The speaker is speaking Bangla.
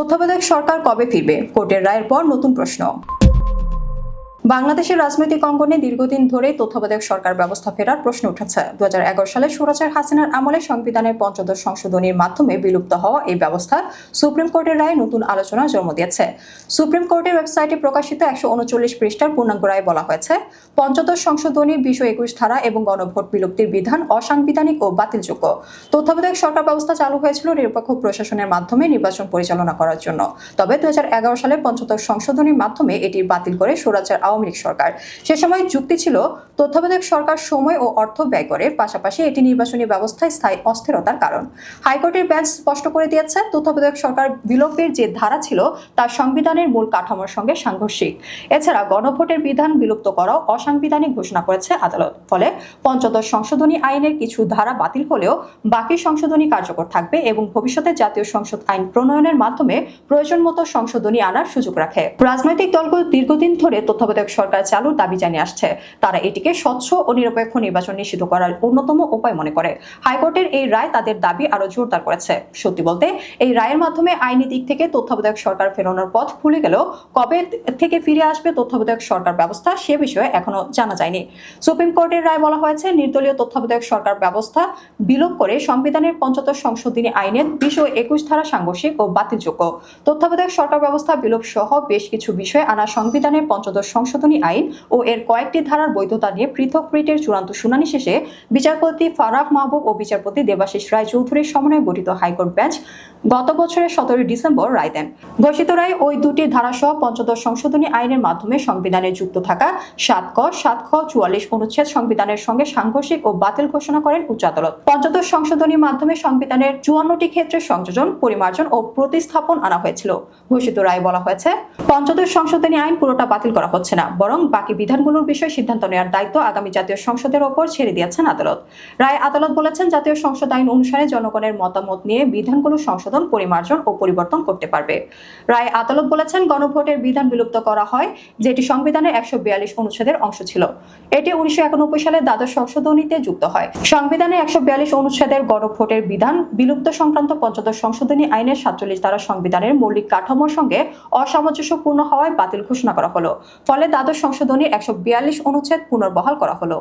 তত্ত্বাবধায়ক সরকার কবে ফিরবে? কোর্টের রায়ের পর নতুন প্রশ্ন। বাংলাদেশের রাজনৈতিক অঙ্গনে দীর্ঘদিন ধরেই তত্ত্বাবধায়ক সরকার ব্যবস্থা ফেরার প্রশ্ন উঠেছে। দু সালে সুরাচার হাসিনার আমলে সংবিধানের পঞ্চদশ সংশোধনীর মাধ্যমে বিলুপ্ত হওয়া এই ব্যবস্থা সুপ্রিম কোর্টের রায়ে নতুন আলোচনার জন্ম দিয়েছে। সুপ্রিম কোর্টের ওয়েবসাইটে প্রকাশিত একশো উনচল্লিশ পৃষ্ঠার পূর্ণাঙ্গ রায়ে বলা হয়েছে, পঞ্চদশ সংশোধনী বিশো একুশ ধারা এবং গণভোট বিলুপ্তির বিধান অসাংবিধানিক ও বাতিলযোগ্য। তত্ত্বাবধায়ক সরকার ব্যবস্থা চালু হয়েছিল নিরপেক্ষ প্রশাসনের মাধ্যমে নির্বাচন পরিচালনা করার জন্য। তবে দুই হাজার এগারো সালে পঞ্চদশ সংশোধনীর মাধ্যমে এটি বাতিল করে সুরাচার আওয়ামী লীগ সরকার। সে সময় যুক্তি ছিল তত্ত্বাবধায়ক সরকার সময় ও অর্থ ব্যয় করে, পাশাপাশি এটি নির্বাচনী ব্যবস্থায় স্থায়ী অস্থিরতার কারণ। হাইকোর্টের বেঞ্চ স্পষ্ট করে দিয়েছে তত্ত্বাবধায়ক সরকার বিলোপের যে ধারা ছিল, তা সংবিধানের মূল কাঠামোর সঙ্গে সাংঘর্ষিক। এছাড়া গণভোটের বিধান বিলুপ্ত করাও অসাংবিধানিক ঘোষণা করেছে আদালত। ফলে পঞ্চদশ সংশোধনী আইনের কিছু ধারা বাতিল হলেও বাকি সংশোধনী কার্যকর থাকবে এবং ভবিষ্যতে জাতীয় সংসদ আইন প্রণয়নের মাধ্যমে প্রয়োজন মতো সংশোধনী আনার সুযোগ রাখে। রাজনৈতিক দলগুলো দীর্ঘদিন ধরে তত্ত্বাবধায়ক সরকার চালুর দাবি জানিয়ে আসছে। তারা এটিকে স্বচ্ছ ও নিরপেক্ষ নির্বাচন নিশ্চিত করার অন্যতম উপায় মনে করে। হাইকোর্টের এই রায় তাদের দাবি আরও জোরদার করেছে। সত্যি বলতে, এই রায়ের মাধ্যমে আইনি দিক থেকে তত্ত্বাবধায়ক সরকার ফেরানোর পথ খুলে গেলেও কবে থেকে ফিরে আসবে তত্ত্বাবধায়ক সরকার ব্যবস্থা সে বিষয়ে এখনও জানা যায়নি। সুপ্রিম কোর্টের রায় বলা হয়েছে, নির্দলীয় তত্ত্বাবধায়ক সরকার ব্যবস্থা বিলোপ করে সংবিধানের পঞ্চদশ সংশোধনী আইনের দুশো একুশ ধারা সাংঘর্ষিক ও বাতিলযোগ্য। তত্ত্বাবধায়ক সরকার ব্যবস্থা বিলোপ সহ বেশ কিছু বিষয়ে আনা সংবিধানের পঞ্চদশ সংশোধনী আইন ও এর কয়েকটি ধারার বৈধতা নিয়ে পৃথক রিটের চূড়ান্ত শুনানি শেষে বিচারপতি ফারাক মাহবুব ও বিচারপতি দেবাশিস রায় চৌধুরীর সমন্বয়ে গঠিত হাইকোর্ট বেঞ্চ গত বছরের সতেরোই ডিসেম্বর রায় দেন। ঘোষিত রায় ওই দুটি ধারাসহ পঞ্চদশ সংশোধনী আইনের মাধ্যমে সংবিধানে যুক্ত থাকা সাত ক, সাত খ, চুয়াল্লিশ অনুচ্ছেদ সংবিধানের সঙ্গে সাংঘর্ষিক ও বাতিল ঘোষণা করেন উচ্চ আদালত। পঞ্চদশ সংশোধনীর মাধ্যমে সংবিধানের চুয়ান্নটি ক্ষেত্রে সংযোজন, পরিমার্জন ও প্রতিস্থাপন আনা হয়েছিল। ঘোষিত রায় বলা হয়েছে, পঞ্চদশ সংশোধনী আইন পুরোটা বাতিল করা হচ্ছে না, বরং বাকি বিধানগুলোর বিষয়ে সিদ্ধান্ত নেওয়ার দায়িত্ব আগামী জাতীয় সংসদের ওপর ছেড়ে দিয়েছেন আদালত। রায় আদালত বলেছেন, জাতীয় সংসদ আইন অনুসারে জনগণের মতামত নিয়ে বিধানগুলো সংশোধন, পরিমার্জন ও পরিবর্তন করতে পারবে। রায় আদালত বলেছেন, গণভোটের বিধান বিলুপ্ত করা হয়, যেটি সংবিধানের একশো বিয়াল্লিশ অনুচ্ছেদের অংশ ছিল। এটি উনিশশো একানব্বই সালে দ্বাদশ সংশোধনীতে যুক্ত হয়। সংবিধানের একশো বিয়াল্লিশ অনুচ্ছেদের গণভোটের বিধান বিলুপ্ত সংক্রান্ত পঞ্চদশ সংশোধনী আইনের সাতচল্লিশ দ্বারা সংবিধানের মৌলিক কাঠামোর সঙ্গে অসামঞ্জস্যপূর্ণ হওয়ায় বাতিল ঘোষণা করা হলো। ফলে দ্বাদশ সংশোধনীর একশো বিয়াল্লিশ অনুচ্ছেদ পুনর্বহাল করা হলো।